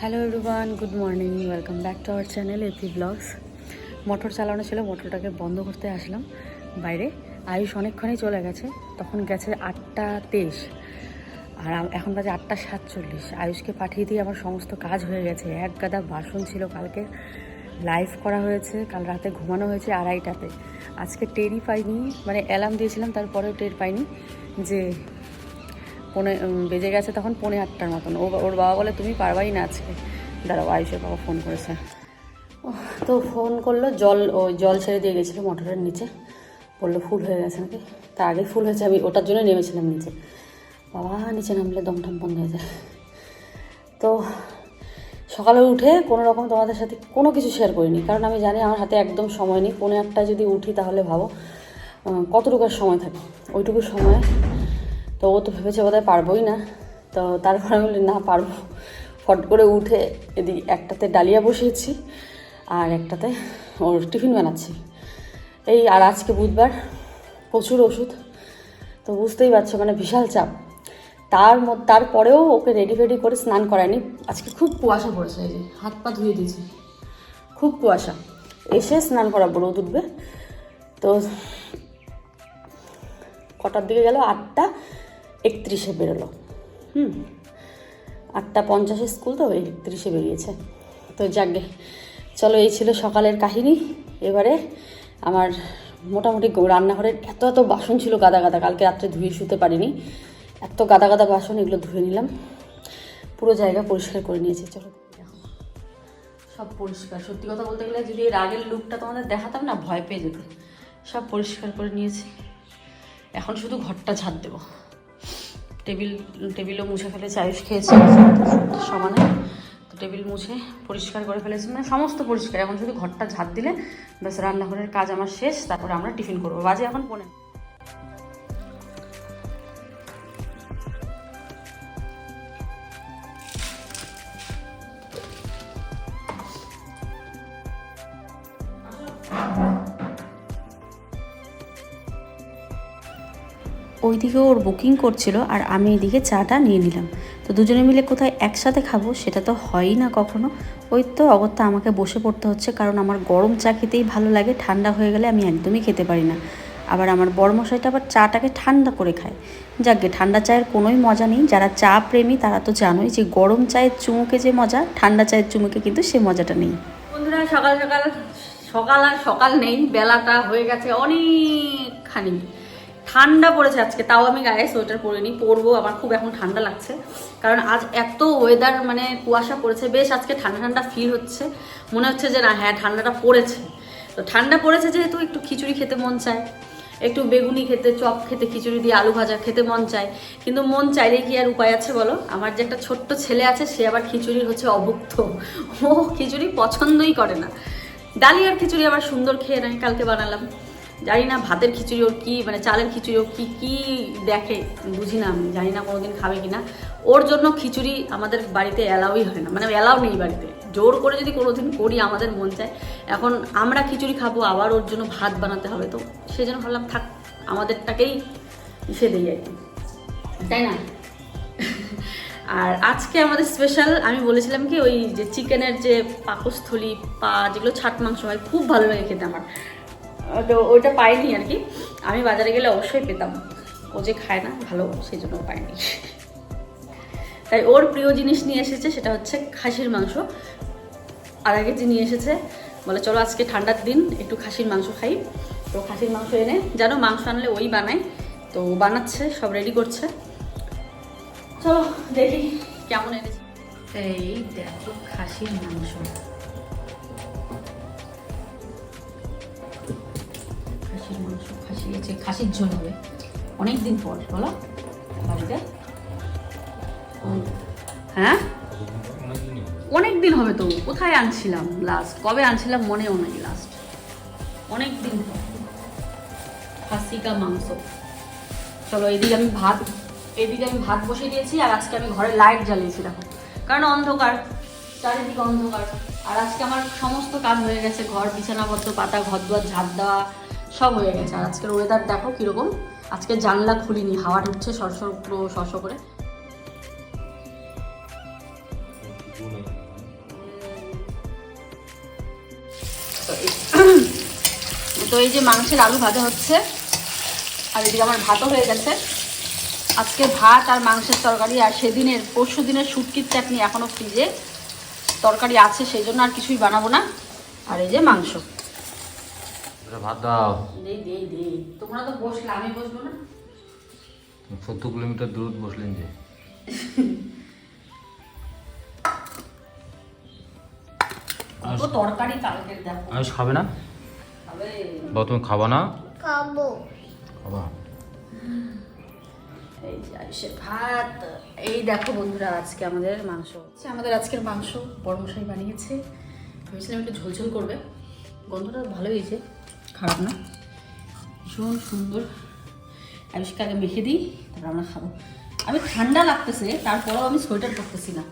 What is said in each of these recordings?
Hello everyone good morning welcome back to our channel AP blogs motor চালানো ছিল মোটরটাকে বন্ধ করতে আসলাম বাইরে। আয়ুষ অনেকক্ষণই চলে গেছে, তখন গেছে আটটা তেইশ। আর এখন বাজে আটটা সাতচল্লিশ। আয়ুষকে পাঠিয়ে দিয়ে আমার সমস্ত কাজ হয়ে গেছে। এক গাদা বাসন ছিল কালকে। লাইভ করা হয়েছে, কাল রাতে ঘুমানো হয়েছে আড়াইটাতে। আজকে টেরই পাইনি মানে অ্যালার্ম দিয়েছিলাম, তারপরেও টের পাইনি যে পনে বেজে গেছে তখন পৌনে আটটার মতন। ও ওর বাবা বলে, তুমি পারবাই না আজকে। দাঁড়াও, আয়ুষের বাবা ফোন করেছে। তো ফোন করল, জল, ও জল ছেড়ে দিয়ে গেছিল মোটরের নিচে। বলল, ফুল হয়ে গেছে নাকি? তার আগে ফুল হয়েছে, আমি ওটার জন্য নেমেছিলাম নিচে। বাবা নিচে নামলে দমটম বন্ধ হয়ে যায়। তো সকালে উঠে কোনো রকম তোমাদের সাথে কোনো কিছু শেয়ার করিনি। কারণ আমি জানি আমার হাতে একদম সময় নেই। পৌনে আটটায় যদি উঠি তাহলে ভাবো কতটুকু সময় থাকে? ওইটুকু সময় তো ও তো ভেবেছে বোধহয় পারবোই না। তো তারপর আমি বলি, না, পারব। ফট করে উঠে এদিকে একটাতে ডালিয়া বসিয়েছি আর একটাতে ওর টিফিন বানাচ্ছি। এই আর আজকে বুধবার প্রচুর ওষুধ। তো বুঝতেই পারছ মানে বিশাল চাপ। তার তারপরেও ওকে রেডি ফেডি করে স্নান করায়নি। আজকে খুব কুয়াশা পড়েছে, এই যে হাত পা ধুয়ে দিয়েছি। খুব কুয়াশা। এসে স্নান করাবো, রোদ উঠবে। তো কটার দিকে গেল? আটটা। একত্রিশে বেরোলো। হুম। আটটা পঞ্চাশে স্কুল তো, একত্রিশে বেরিয়েছে। তো যাকগে চলো এই ছিল সকালের কাহিনী। এবারে আমার মোটামুটি রান্নাঘরের এত এত বাসন ছিল গাদা গাদা, কালকে রাত্রে ধুয়ে শুতে পারিনি। এত গাদা গাদা বাসন, এগুলো ধুয়ে নিলাম। পুরো জায়গা পরিষ্কার করে নিয়েছি, চলো। সব পরিষ্কার। সত্যি কথা বলতে গেলে যদি এর আগের লুকটা তোমাদের দেখাতাম না, ভয় পেয়ে যেত। সব পরিষ্কার করে নিয়েছি। এখন শুধু ঘরটা ঝাড় দেবো। টেবিল, টেবিলও মুছে ফেলেছে, আয়ুষ খেয়েছে, সমানে। তো টেবিল মুছে পরিষ্কার করে ফেলেছে মানে সমস্ত পরিষ্কার। এখন শুধু ঘরটা ঝাড় দিলে ব্যাস রান্নাঘরের কাজ আমার শেষ, তারপরে আমরা টিফিন করব। বাজে এখন পনেরো ওইদিকে ওর বুকিং করছিল আর আমি এদিকে চাটা নিয়ে নিলাম। তো দুজনে মিলে কোথায় একসাথে খাব সেটা তো হয়ই না কখনো। ওই তো অগত্যা আমাকে বসে পড়তে হচ্ছে কারণ আমার গরম চা খেতেই ভালো লাগে, ঠান্ডা হয়ে গেলে আমি একদমই খেতে পারি না। আবার আমার বড়মশাইটা আবার চাটাকে ঠান্ডা করে খায়। যাকগে ঠান্ডা চায়ের কোনোই মজা নেই। যারা চা প্রেমী তারা তো জানোই যে গরম চায়ের চুমুকে যে মজা, ঠান্ডা চায়ের চুমুকে কিন্তু সে মজাটা নেই। বন্ধুরা, সকাল সকাল সকাল আর সকাল নেই, বেলাটা হয়ে গেছে অনেকখানি। ঠান্ডা পড়েছে আজকে, তাও আমি গায়ে সোয়েটার পরিনি, পরবো, আমার খুব এখন ঠান্ডা লাগছে। কারণ আজ এত ওয়েদার মানে কুয়াশা পড়েছে, বেশ আজকে ঠান্ডা ঠান্ডা ফিল হচ্ছে। মনে হচ্ছে যে না হ্যাঁ ঠান্ডাটা পড়েছে। তো ঠান্ডা পড়েছে যেহেতু, একটু খিচুড়ি খেতে মন চায়। একটু বেগুনি খেতে, চপ খেতে, খিচুড়ি দিয়ে আলু ভাজা খেতে মন চায়। কিন্তু মন চাইলে কি আর উপায় আছে বলো? আমার যে একটা ছোট্ট ছেলে আছে, সে আবার খিচুড়ির হচ্ছে অভুক্ত। ও খিচুড়ি পছন্দই করে না। ডালিয়ার খিচুড়ি আবার সুন্দর খেয়ে নেয় কালকে বানালাম। জানি না ভাতের খিচুড়ি ওর কী মানে চালের খিচুড়ি ওর কী কী দেখে বুঝি না আমি, জানি না কোনোদিন খাবে কি না ওর জন্য খিচুড়ি আমাদের বাড়িতে অ্যালাউই হয় না মানে অ্যালাউ নেই বাড়িতে। জোর করে যদি কোনোদিন করি আমাদের মন চায়, এখন আমরা খিচুড়ি খাব, আবার ওর জন্য ভাত বানাতে হবে, তো সেই জন্য ভাবলাম থাক, আমাদেরটাকেই ইসে দিই আর কি। তাই না? আর আজকে আমাদের স্পেশাল আমি বলেছিলাম কি, ওই যে চিকেনের যে পাকস্থলী পা যেগুলো ছাট মাংস হয়, খুব ভালো লাগে খেতে আমার। তো ওইটা পাইনি আর কি। আমি বাজারে গেলে অবশ্যই পেতাম। ও যে খায় না, ভালো, সেই জন্য পাইনি। তাই ওর প্রিয় জিনিস নিয়ে এসেছে, সেটা হচ্ছে খাসির মাংস। আগে যে নিয়ে এসেছে, বলে চলো আজকে ঠান্ডার দিন, একটু খাসির মাংস খাই। তো খাসির মাংস এনে, জানো, মাংস আনলে ওই বানায়। তো বানাচ্ছে, সব রেডি করছে। চলো, দেখি কেমন এনেছে। এই দেখো, খাসির মাংস। মাংস খাসির ঝোল হবে। অনেক দিন পর, বলো? বাড়িতে? হ্যাঁ? অনেক দিন হবে তো, কোথায় আনছিলাম লাস্ট কবে আনছিলাম মনেও নেই লাস্ট অনেক দিন পর। খাসি মাংস। চলো, এদিকে আমি ভাত, এদিকে আমি ভাত বসিয়ে দিয়েছি, আর আজকে আমি ঘরে লাইট জ্বালিয়েছি, দেখো। কারণ অন্ধকার, চারিদিকে অন্ধকার। আর আজকে আমার সমস্ত কাজ হয়ে গেছে, ঘর, বিছানাপত্র, পাতা ঘর দুয়ার ঝাঁপ দেওয়া সব হয়ে গেছে। আর আজকের ওয়েদার দেখো কীরকম। আজকে জানলা খুলিনি, হাওয়া ঢুকছে সরস পুরো সরস করে। তো এই যে মাংসের আলু ভাজা হচ্ছে, আর এদিকে আমার ভাতও হয়ে গেছে। আজকে ভাত আর মাংসের তরকারি, আর সেদিনের, পরশু দিনের সুটকির চাটনি এখনও ফ্রিজে তরকারি আছে, সেই জন্য আর কিছুই বানাবো না। আর এই যে মাংস। এটা ভাত দাও। দেই দেই দেই। তোমরা তো বসলে আমি বসবো না? সত্তর কিলোমিটার দূর বসলেন যে। কত তরকারি দেখো। আয়ুষ খাবে না? বা তুমি খাবা না? খাব। খাবা। এই যে ভাত। এই দেখো বন্ধুরা আজকে আমাদের মাংস। আমাদের আজকের মাংস বড় মশাই বানিয়েছে। ভেবেছিলাম একটু ঝোলঝোল করবে। গন্ধটা ভালো হয়েছে। খারাপ না। ভীষণ সুন্দর। আয়ুষকে আগে মেখে দিই তারপর আমরা খাব। আমি ঠান্ডা লাগতেছে তারপরেও আমি সোয়েটার পরতেছি না।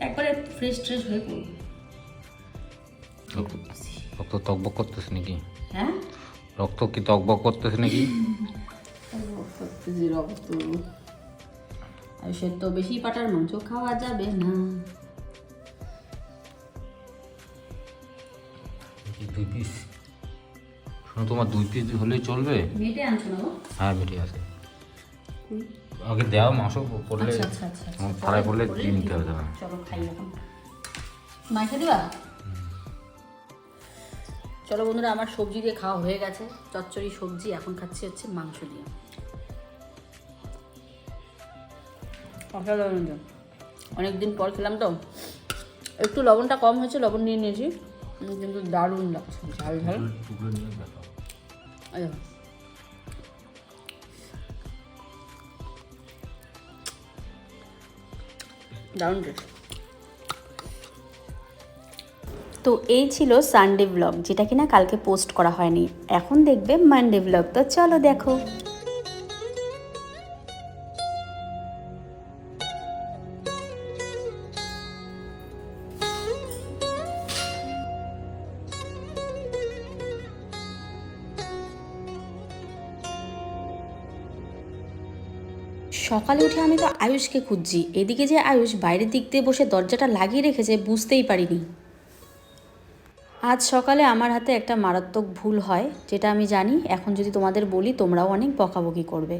একবারে ফ্রেশ ট্রেশ হয়ে পড়ব। রক্ত তকবক করতেছে নাকি? হ্যাঁ? রক্ত কি তকবক করতেছে নাকি? রক্ত। আয়ুষের তো বেশি পাটার মাংস খাওয়া যাবে না। দুই পিস শোনো তোমার দুই পিস হলেই চলবে? মেটে আনছো না হ্যাঁ বেরিয়ে আছে। আগে দেওয়া মাংস আচ্ছা আচ্ছা আচ্ছা ফ্রাই করলে দিয়ে নিতে হবে তোমার। চলো খাই এখন। দিবা? চলো বন্ধুরা আমার সবজি দিয়ে খাওয়া হয়ে গেছে। চচ্চড়ি সবজি এখন খাচ্ছি হচ্ছে মাংস দিয়ে। অসাধারণ অনেকদিন পর খেলাম তো। একটু লবণটা কম হয়েছে লবণ নিয়ে নিয়েছি। কিন্তু দারুণ লাগছে ঝাল ঝাল। দারুণ টেস্ট তো এই ছিল সানডে ব্লগ যেটা কিনা কালকে পোস্ট করা হয়নি। এখন দেখবে মানডে ব্লগ তো চলো দেখো। সকালে উঠে আমি তো আয়ুষকে খুঁজছি। এদিকে যে আয়ুষ বাইরের দিক দিয়ে বসে দরজাটা লাগিয়ে রেখেছে বুঝতেই পারিনি। আজ সকালে আমার হাতে একটা মারাত্মক ভুল হয়, যেটা আমি জানি। এখন যদি তোমাদের বলি, তোমরাও অনেক বকাবকি করবে।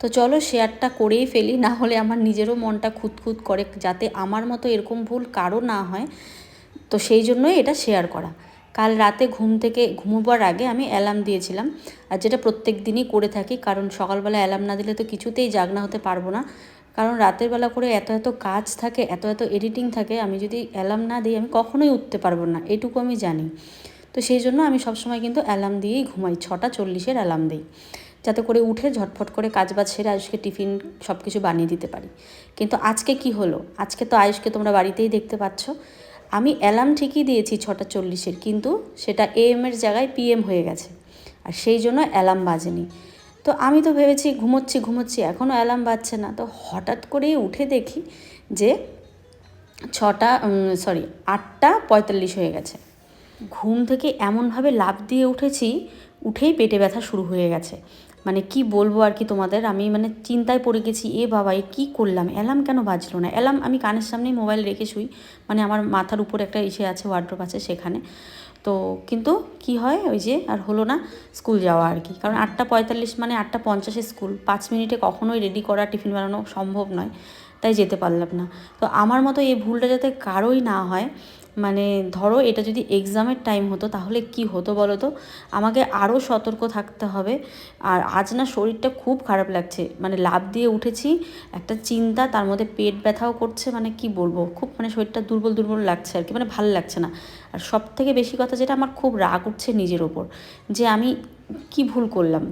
তো চলো শেয়ারটা করেই ফেলি, না হলে আমার নিজেরও মনটা খুঁতখুত করে, যাতে আমার মতো এরকম ভুল কারও না হয়। তো সেই জন্যই এটা শেয়ার করা। কাল রাতে ঘুম থেকে ঘুমোবার আগে আমি অ্যালার্ম দিয়েছিলাম। আর যেটা প্রত্যেক দিনই করে থাকি, কারণ সকালবেলা অ্যালার্ম না দিলে তো কিছুতেই জাগনা হতে পারব না। কারণ রাতের বেলা করে এত এত কাজ থাকে, এত এত এডিটিং থাকে, আমি যদি অ্যালার্ম না দিই, আমি কখনোই উঠতে পারব না, এটুকু আমি জানি। তো সেই জন্য আমি সবসময় কিন্তু অ্যালার্ম দিয়েই ঘুমাই, ছটা চল্লিশের অ্যালার্ম দিই। যাতে করে উঠে ঝটফট করে কাজ বাজ সেরে আয়ুষকে টিফিন সব কিছু বানিয়ে দিতে পারি। কিন্তু আজকে কি হলো? আজকে তো আয়ুষকে তোমরা বাড়িতেই দেখতে পাচ্ছ। আমি অ্যালার্ম ঠিকই দিয়েছি ছটা চল্লিশের, কিন্তু সেটা এএম এর জায়গায় পিএম হয়ে গেছে। আর সেই জন্য অ্যালার্ম বাজেনি। তো আমি তো ভেবেছি ঘুমোচ্ছি ঘুমোচ্ছি, এখনও অ্যালার্ম বাজছে না। তো হঠাৎ করেই উঠে দেখি যে ছটা সরি আটটা পঁয়তাল্লিশ হয়ে গেছে। ঘুম থেকে এমনভাবে লাফ দিয়ে উঠেছি, উঠেই পেটে ব্যথা শুরু হয়ে গেছে। মানে কি বলব আর কি তোমাদের? আমি মানে চিন্তায় পড়ে গেছি, এ বাবা, এ কী করলাম? অ্যালার্ম কেন বাজলো না? অ্যালার্ম আমি কানের সামনেই মোবাইল রেখে শুই। মানে আমার মাথার উপর একটা ইসে আছে ওয়ার্ড্রোপ আছে সেখানে। তো কিন্তু কি হয়? ওই যে আর হলো না স্কুল যাওয়া আর কি। কারণ আটটা পঁয়তাল্লিশ মানে আটটা পঞ্চাশে স্কুল পাঁচ মিনিটে কখনোই রেডি করা, টিফিন বানানো সম্ভব নয়। তাই যেতে পারলাম না। তো আমার মতো এই ভুলটা যাতে কারোই না হয় মানে ধরো এটা যদি এক্সামের টাইম হতো, তাহলে কি হতো বলো তো? আমাকে আরও সতর্ক থাকতে হবে। আর আজ না শরীরটা খুব খারাপ লাগছে। মানে লাভ দিয়ে উঠেছি, একটা চিন্তা, তার মধ্যে পেট ব্যথাও করছে মানে কি বলব? খুব মানে শরীরটা দুর্বল দুর্বল লাগছে আর কি মানে ভালো লাগছে না। আর সব থেকে বেশি কথা যেটা, আমার খুব রাগ উঠছে নিজের ওপর, যে আমি কি ভুল করলাম?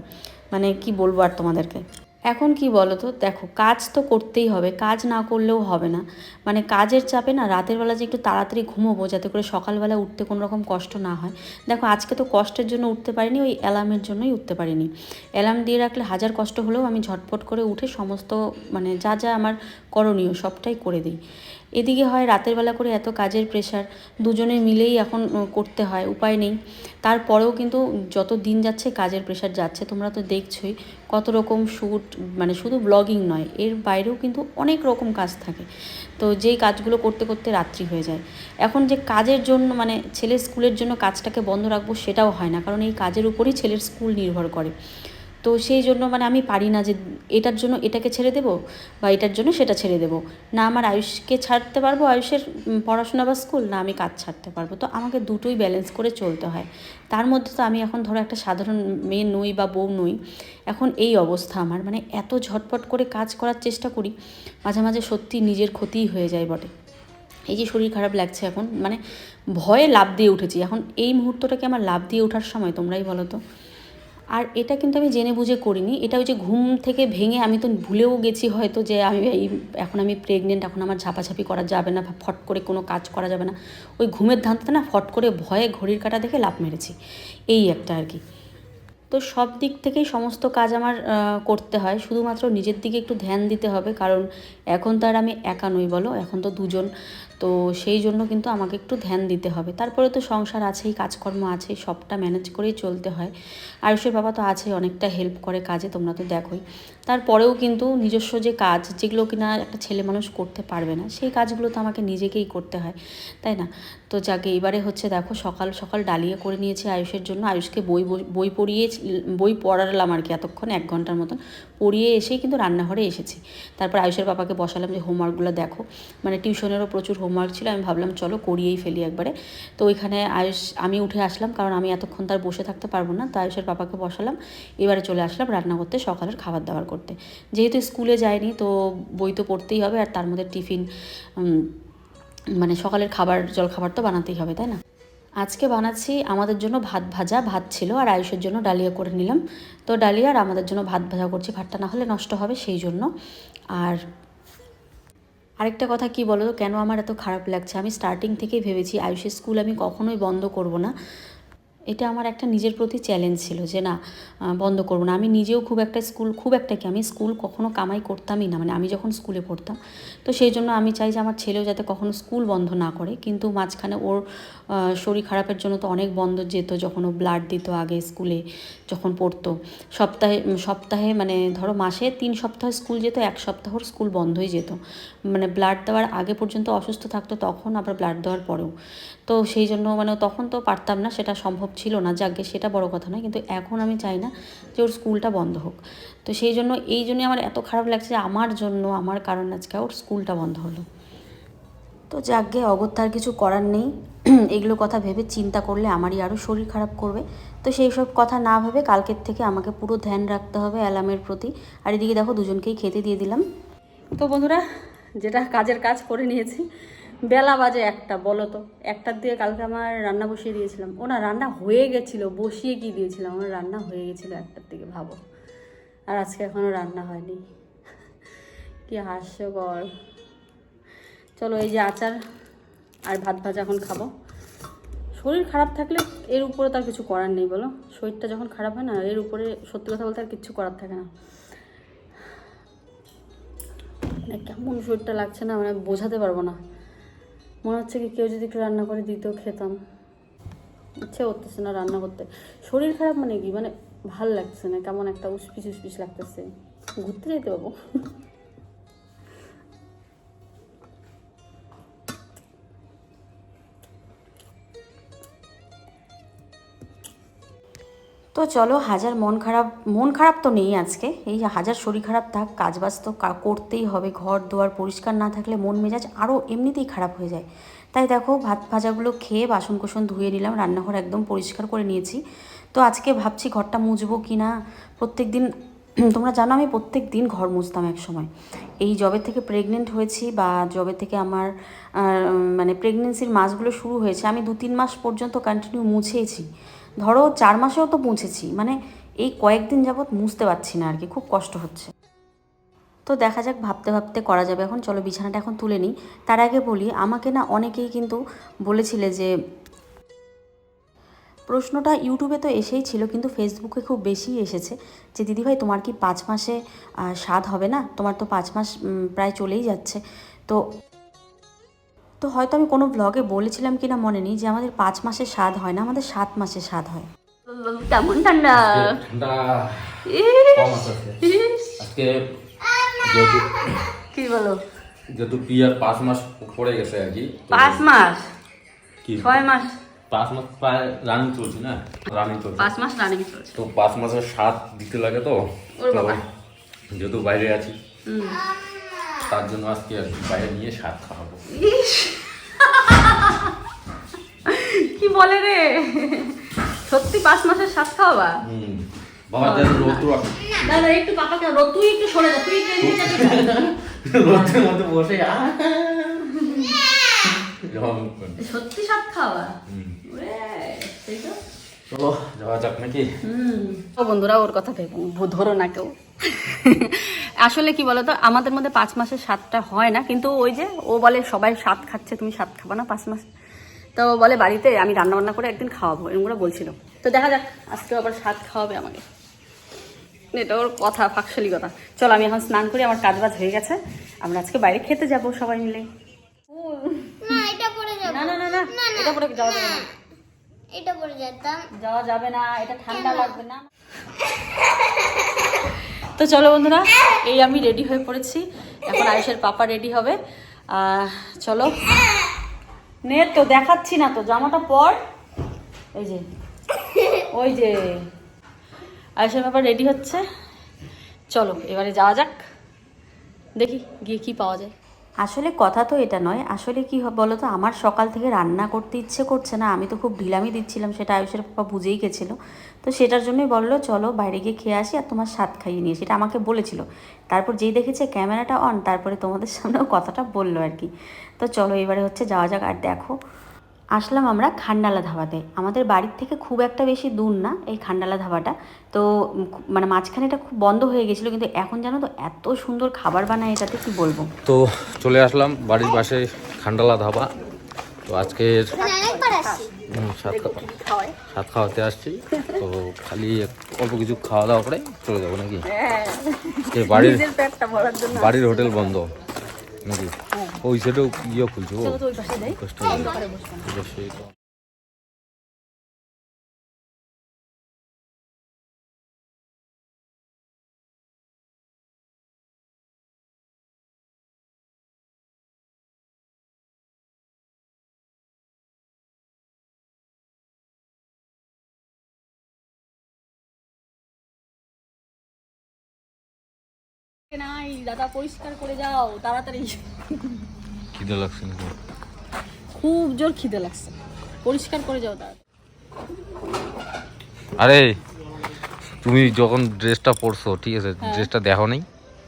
মানে কি বলব আর তোমাদেরকে? এখন কি বলো তো দেখো, কাজ তো করতেই হবে, কাজ না করলেও হবে না। মানে কাজের চাপে না রাতের বেলা যে একটু তাড়াতাড়ি ঘুমোবো যাতে করে সকালবেলা উঠতে কোনো রকম কষ্ট না হয়। দেখো, আজকে তো কষ্টের জন্য উঠতে পারিনি, ওই অ্যালার্মের জন্যই উঠতে পারিনি। অ্যালার্ম দিয়ে রাখলে হাজার কষ্ট হলেও আমি ঝটপট করে উঠে সমস্ত মানে যা যা আমার করণীয় সবটাই করে দিই। এদিকে হয় রাতের বেলা করে এত কাজের প্রেশার দুজনে মিলেই এখন করতে হয়, উপায় নেই। তারপরেও কিন্তু যত দিন যাচ্ছে কাজের প্রেশার যাচ্ছে, তোমরা তো দেখছোই কত রকম শ্যুট মানে শুধু ব্লগিং নয়, এর বাইরেও কিন্তু অনেক রকম কাজ থাকে। তো যেই কাজগুলো করতে করতে রাত্রি হয়ে যায়। এখন যে কাজের জন্য মানে ছেলের স্কুলের জন্য কাজটাকে বন্ধ রাখব সেটাও হয় না, কারণ এই কাজের উপরই ছেলের স্কুল নির্ভর করে। তো সেই জন্য মানে আমি পারি না যে এটার জন্য এটাকে ছেড়ে দেবো বা এটার জন্য সেটা ছেড়ে দেবো। না আমার আয়ুষকে ছাড়তে পারব, আয়ুষের পড়াশোনা বা স্কুল, না আমি কাজ ছাড়তে পারব। তো আমাকে দুটোই ব্যালেন্স করে চলতে হয়। তার মধ্যে তো আমি এখন ধরো একটা সাধারণ মেয়ে নই বা বউ নই, এখন এই অবস্থা আমার। মানে এত ঝটপট করে কাজ করার চেষ্টা করি, মাঝে মাঝে সত্যি নিজের ক্ষতিই হয়ে যায় বটে। এই যে শরীর খারাপ লাগছে এখন মানে ভয়ে লাভ দিয়ে উঠেছি। এখন এই মুহূর্তটাকে আমার লাভ দিয়ে ওঠার সময় তোমরাই বলো তো। আর এটা কিন্তু আমি জেনে বুঝে করিনি। এটা ওই যে ঘুম থেকে ভেঙে আমি তো ভুলেও গেছি হয়তো যে আমি এই এখন আমি প্রেগনেন্ট এখন আমার ঝাপাঝাপি করা যাবে না, ফট করে কোনো কাজ করা যাবে না। ওই ঘুমের ধান্তাতে না ফট করে ভয়ে ঘড়ির কাটা দেখে লাভ মেরেছি। এই একটা আর কি। তো সব দিক থেকেই সমস্ত কাজ আমার করতে হয়। শুধুমাত্র নিজের দিকে একটু ধ্যান দিতে হবে। কারণ এখন তো আর আমি একা নই, বলো? এখন তো দুজন। তো সেই জন্য কিন্তু আমাকে একটু ধ্যান দিতে হবে। তারপরে তো সংসার আছেই, কাজকর্ম আছেই সবটা ম্যানেজ করেই চলতে হয়। আয়ুষের বাবা তো আছে, অনেকটা হেল্প করে কাজে, তোমরা তো দেখোই। তারপরেও কিন্তু নিজস্ব যে কাজ, যেগুলো কিনা একটা ছেলে মানুষ করতে পারবে না, সেই কাজগুলো তো আমাকে নিজেকেই করতে হয়, তাই না? তো যাকে এবারে হচ্ছে দেখো, সকাল সকাল ডালিয়ে করে নিয়েছে আয়ুষের জন্য। আয়ুষকে বই- বই পড়িয়ে, বই পড়ালাম আর কি এতক্ষণ, এক ঘণ্টার মতন। পড়িয়ে এসেই কিন্তু রান্নাঘরে এসেছি। তারপর আয়ুষের বাবাকে বসালাম যে, হোমওয়ার্কগুলো দেখো। মানে টিউশনেরও প্রচুর হোমওয়ার্ক ছিল। আমি ভাবলাম, চলো করিয়েই ফেলি একবারে। তো ওইখানে আয়ুষ, আমি উঠে আসলাম, কারণ আমি এতক্ষণ তার বসে থাকতে পারব না। তো আয়ুষের বাবাকে বসালাম, এবারে চলে আসলাম রান্না করতে সকালের খাবার দাবার করতে। যেহেতু স্কুলে যায়নি, তো বই তো পড়তেই হবে, আর তার মধ্যে টিফিন মানে সকালের খাবার জল খাবার তো বানাতেই হবে, তাই না? আজকে বানাচ্ছি আমাদের জন্য ভাত ভাজা, ভাত ছিল আর আয়ুষের জন্য ডালিয়া করে নিলাম। তো ডালিয়া আর আমাদের জন্য ভাত ভাজা করছি, ভাতটা না হলে নষ্ট হবে সেই জন্য। আর আরেকটা কথা কি বলো কেন আমার এত খারাপ লাগছে? আমি স্টার্টিং থেকেই ভেবেছি আয়ুষের স্কুল আমি কখনোই বন্ধ করব না। এটা আমার একটা নিজের প্রতি চ্যালেঞ্জ ছিল যে না বন্ধ করব না। আমি নিজেও খুব একটা স্কুল খুব একটা কি, আমি স্কুল কখনো কামাই করতামই না। মানে আমি যখন স্কুলে পড়তাম, তো সেই জন্য আমি চাই যে আমার ছেলেও যাতে কখনো স্কুল বন্ধ না করে। কিন্তু মাঝখানে ওর শরীর খারাপের জন্য তো অনেক বন্ধ যেত, যখন ও ব্লাড দিত আগে স্কুলে যখন পড়তো। সপ্তাহে সপ্তাহে মানে ধরো মাসে তিন সপ্তাহ স্কুল যেত, এক সপ্তাহ ওর স্কুল বন্ধই যেত। মানে ব্লাড দেওয়ার আগে পর্যন্ত অসুস্থ থাকতো, তখন আবার ব্লাড দেওয়ার পরেও। তো সেই জন্য মানে তখন তো পারতাম না, সেটা সম্ভব ছিল না। যাকে সেটা বড় কথা নয়, কিন্তু এখন আমি চাই না যে ওর স্কুলটা বন্ধ হোক। তো সেই জন্য, এই জন্যই আমার এত খারাপ লাগছে যে আমার জন্য, আমার কারণ আজকে ওর স্কুলটা বন্ধ হলো। তো যাকে অগত্যার কিছু করার নেই, এগুলো কথা ভেবে চিন্তা করলে আমারই আরও শরীর খারাপ করবে। তো সেই সব কথা না ভেবে কালকের থেকে আমাকে পুরো ধ্যান রাখতে হবে অ্যালার্মের প্রতি। আর এদিকে দেখো, দুজনকেই খেতে দিয়ে দিলাম। তো বন্ধুরা, যেটা কাজের কাজ করে নিয়েছি বেলা বাজে একটা, বলো তো। একটার দিকে কালকে আমার রান্না বসিয়ে দিয়েছিলাম। ও না, রান্না হয়ে গেছিল, বসিয়ে কি দিয়েছিলাম? আমার রান্না হয়ে গেছিল একটার দিকে, ভাবো। আর আজকে এখনও রান্না হয়নি। কি হাস্যকর। চলো, এই যে আচার আর ভাত ভাজা এখন খাব। শরীর খারাপ থাকলে এর উপরে তার কিছু করার নেই, বলো। শরীরটা যখন খারাপ হয় না, এর উপরে সত্যি কথা বলতে আর কিচ্ছু করার থাকে না। মানে কেমন শরীরটা লাগছে না মানে বোঝাতে পারব না। মনে হচ্ছে কি কেউ যদি একটু রান্না করে দিত খেতাম। ইচ্ছে করতেছে না রান্না করতে। শরীর খারাপ মানে কি? মানে ভালো লাগছে না। কেমন একটা উসপিস উসপিস লাগতেছে। ঘুরতে যেতে পাবো তো চলো হাজার মন খারাপ মন খারাপ তো নেই আজকে। এই হাজার শরীর খারাপ থাক, কাজবাজ তো করতেই হবে। ঘর দুয়ার পরিষ্কার না থাকলে মন মেজাজ আরও এমনিতেই খারাপ হয়ে যায়। তাই দেখো ভাত ভাজাগুলো খেয়ে বাসন কোসন ধুয়ে নিলাম, রান্নাঘর একদম পরিষ্কার করে নিয়েছি। তো আজকে ভাবছি ঘরটা মুছবো কি না? প্রত্যেক দিন তোমরা জানো আমি প্রত্যেক দিন ঘর মুছতাম এক সময় এই জবে থেকে প্রেগনেন্ট হয়েছি বা জবে থেকে আমার মানে প্রেগনেন্সির মাসগুলো শুরু হয়েছে, আমি দু তিন মাস পর্যন্ত কন্টিনিউ মুছেইছি ধরো চার মাসেও তো মুছেছি মানে এই কয়েকদিন যাবৎ মুছতে পারছি না আর কি, খুব কষ্ট হচ্ছে। তো দেখা যাক, ভাবতে ভাবতে করা যাবে। এখন চলো বিছানাটা এখন তুলে নিই। তার আগে বলি, আমাকে না অনেকেই কিন্তু বলেছিলে যে প্রশ্নটা ইউটিউবে তো এসেই ছিল, কিন্তু ফেসবুকে খুব বেশি এসেছে যে দিদিভাই তোমার কি পাঁচ মাসে স্বাদ হবে না? তোমার তো পাঁচ মাস প্রায় চলেই যাচ্ছে। তো তো হয়তো আমি কোনো ব্লগে বলেছিলাম কিনা মনে নেই যে আমাদের পাঁচ মাসে স্বাদ হয় না আমাদের সাত মাসে স্বাদ হয়। কেমন ঠান্ডা? কি বলো? যেহেতু বিয়ার পাঁচ মাস পড়ে গেছে আর কি পাঁচ মাস? কি? ছয় মাস? পাঁচ মাস প্রায় রানিং চলছে না? রানিং চলছে। পাঁচ মাস রানিং চলছে। তো পাঁচ মাসের স্বাদ দিতে লাগে তো যেহেতু বাইরে আছি। হুম। তার জন্য আজকে বাইরে নিয়ে স্বাদ খাওয়াবো। কি বলে রে? সত্যি পাঁচ মাসের সাত খাওয়া হুম বাবা যেন রোদ্র না না একটু পাপাকে রো তুই একটু সরে যা তুই একটু মধ্যে বসে। সত্যি সাত খাওয়া। সেই তো। চলো যাওয়া যাক নাকি? বন্ধুরা ওর কথা ভেবো ভো- ধরো না কেউ। আসলে কি বলতো আমাদের মধ্যে পাঁচ মাসের সাতটা হয় না কিন্তু ওই যে ও বলে সবাই সাত খাচ্ছে তুমি সাত খাবা না পাঁচ মাস। তো ও বলে বাড়িতে আমি রান্না বান্না করে একদিন খাওয়াবো এরকম করে বলছিল। তো দেখা যাক আজকে আবার সাত খাওয়াবে আমাকে। এটা ওর কথা ফাঁকশালি কথা। চলো আমি এখন স্নান করি আমার কাজ বাজ হয়ে গেছে। আমরা আজকে বাইরে খেতে যাব সবাই মিলে। না এটা পরে যাব। না না না না এটা পরে যাওয়া যাবে না। এটা পরে যেতাম। যাওয়া যাবে না এটা ঠান্ডা লাগবে না। তো চলো বন্ধুরা এই আমি রেডি হয়ে পড়েছি। এখন আয়ুষের পাপা রেডি হবে। চলো। নে তো দেখাচ্ছি না তো জামাটা পর। এই যে ওই যে। আয়ুষের পাপা রেডি হচ্ছে। চলো এবারে যাওয়া যাক। দেখি গিয়ে কি পাওয়া যায়। আসলে কথা তো এটা নয়। আসলে কি বলো তো আমার সকাল থেকে রান্না করতে ইচ্ছে করছে না। আমি তো খুব ঢিলামি দিচ্ছিলাম, সেটা আয়ুষের পাপা বুঝেই গেছিল। তো সেটার জন্যই বলল, চলো বাইরে গিয়ে খেয়ে আসি আর তোমার স্বাদ খাইয়ে নিয়ে সেটা আমাকে বলেছিল। তারপর যেই দেখেছে ক্যামেরাটা অন, তারপরে তোমাদের সামনেও কথাটা বলল আর কি। তো চলো এবারে হচ্ছে যাওয়া যাক। আর দেখো আসলাম আমরা খান্ডালা ধাবাতে। আমাদের বাড়ির থেকে খুব একটা বেশি দূর না এই খান্ডালা ধাবাটা। তো মানে মাঝখানে এটা খুব বন্ধ হয়ে গেছিল কিন্তু এখন জানো তো এত সুন্দর খাবার বানায় এটাতে কি বলব? তো চলে আসলাম বাড়ির পাশে খান্ডালা ধাবা। তো আজকের আসছি। সাত সাত খাওয়াতে আসছি। তো খালি অল্প কিছু খাওয়া দাওয়া করে চলে যাব নাকি? বাড়ির ভরার জন্য বাড়ির হোটেল বন্ধ। নাকি? ওই সাইডেও ইয়ে খুলছে ও। কষ্ট নাই? দাদা পরিষ্কার করে যাও তাড়াতাড়ি। খিদে লাগছে নাকি? খুব জোর খিদে লাগছে। পরিষ্কার করে যাও তাড়াতাড়ি। আরে তুমি যখন ড্রেসটা পরছো ঠিক আছে হ্যাঁ। ড্রেসটা দেখো নেই?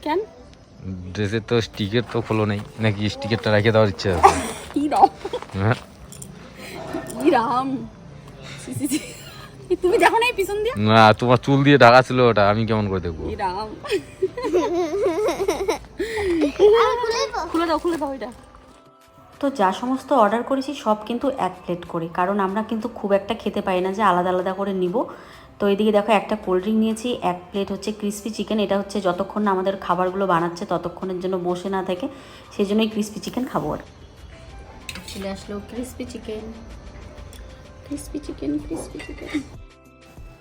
কেন? ড্রেসের তো স্টিকের তো খোলো নেই নাকি স্টিকেরটা রেখে দেওয়ার ইচ্ছে আছে? কি রাম হ্যাঁ। কি রাম তুমি দেখো না এই পিছন দিয়ে? না তোমার চুল দিয়ে ঢাকা ছিল ওটা আমি কেমন করে দেখব? খুলে দাও খুলে দাও এটা। তো যা সমস্ত অর্ডার করেছি সব কিন্তু এক প্লেট করে। কারণ আমরা কিন্তু খুব একটা খেতে পাই না যে আলাদা আলাদা করে নিব। তো এদিকে দেখো একটা কোল্ড ড্রিঙ্ক নিয়েছি এক প্লেট হচ্ছে ক্রিস্পি চিকেন এটা হচ্ছে যতক্ষণ না আমাদের খাবারগুলো বানাচ্ছে ততক্ষণের জন্য বসে না থাকে। সেই জন্যই ক্রিস্পি চিকেন খাব আর চলে আসলো crispy chicken crispy chicken crispy chicken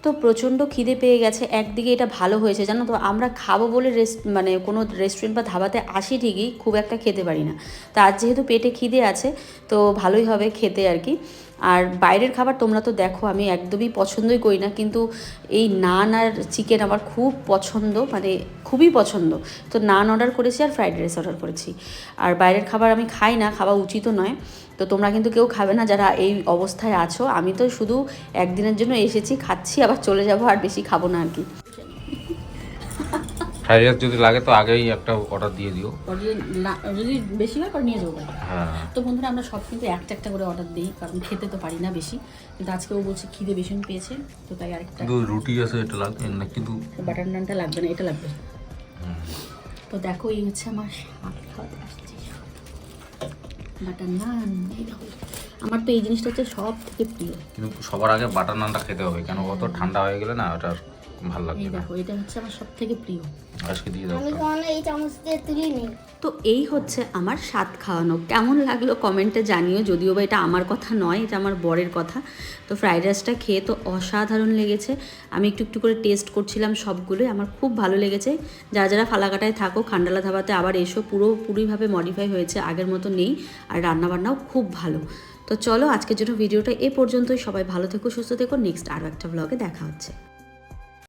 তো প্রচণ্ড খিদে পেয়ে গেছে। একদিকে এটা ভালো হয়েছে, জানো তো? আমরা খাব বলে রেস্ট মানে কোনো রেস্টুরেন্ট বা ধাবাতে আসি ঠিকই, খুব একটা খেতে পারি না। তা আজ যেহেতু পেটে খিদে আছে, তো ভালোই হবে খেতে আর কি। আর বাইরের খাবার তোমরা তো দেখো, আমি একদমই পছন্দই করি না, কিন্তু এই নান আর চিকেন আমার খুব পছন্দ মানে খুবই পছন্দ। তো নান অর্ডার করেছি আর ফ্রাইড রাইস অর্ডার করেছি। আর বাইরের খাবার আমি খাই না, খাওয়া উচিতও নয়। তো তোমরা কিন্তু কেউ খাবে না, যারা এই অবস্থায় আছো, আমি তো শুধু একদিনের জন্য এসেছি, খাচ্ছি, আবার চলে যাব, আর বেশি খাব না আর কি। ফ্রাইড রাইস যদি লাগে তো আগেই একটা অর্ডার দিয়ে দিও। যদি বেশি হয় নিয়ে যাব। হ্যাঁ। তো বন্ধুরা আমরা সব কিন্তু একটা একটা করে অর্ডার দিই কারণ খেতে তো পারি না বেশি। কিন্তু আজকে ও বলছে খিদে ভীষণ পেয়েছে তো তাই আরেকটা রুটি আছে এটা লাগবে না কিন্তু বাটার নানটা লাগবে না এটা লাগবে। তো দেখো এই হচ্ছে আমার খাওয়াতে আসছে। বাটার নান এই দেখো। আমার তো এই জিনিসটা হচ্ছে সব থেকে প্রিয়। কিন্তু সবার আগে বাটার নানটা খেতে হবে কেন? অত ঠান্ডা হয়ে গেলে না ওটা ভালো এই দেখো এটা হচ্ছে আমার সব থেকে প্রিয়। আজকে দিয়ে দাও আমি কখনো এই চামচ দিয়ে তুলিনি তো এই হচ্ছে আমার স্বাদ খাওয়ানো। কেমন লাগল কমেন্টে জানিও যদিও বা এটা আমার কথা নয় এটা আমার বরের কথা। তো ফ্রাইড রাইসটা খেয়ে তো অসাধারণ লেগেছে। আমি একটু একটু করে টেস্ট করছিলাম সবগুলোই আমার খুব ভালো লেগেছে। যারা যারা ফালাকাটায় থাকো খান্ডালা ধাবাতে আবার এসো পুরো পুরোপুরিভাবে মডিফাই হয়েছে আগের মতো নেই আর রান্নাবান্নাও খুব ভালো। তো চলো আজকের জন্য ভিডিওটা এ পর্যন্তই। সবাই ভালো থেকো সুস্থ থেকো। নেক্সট আরও একটা ব্লগে দেখা হচ্ছে।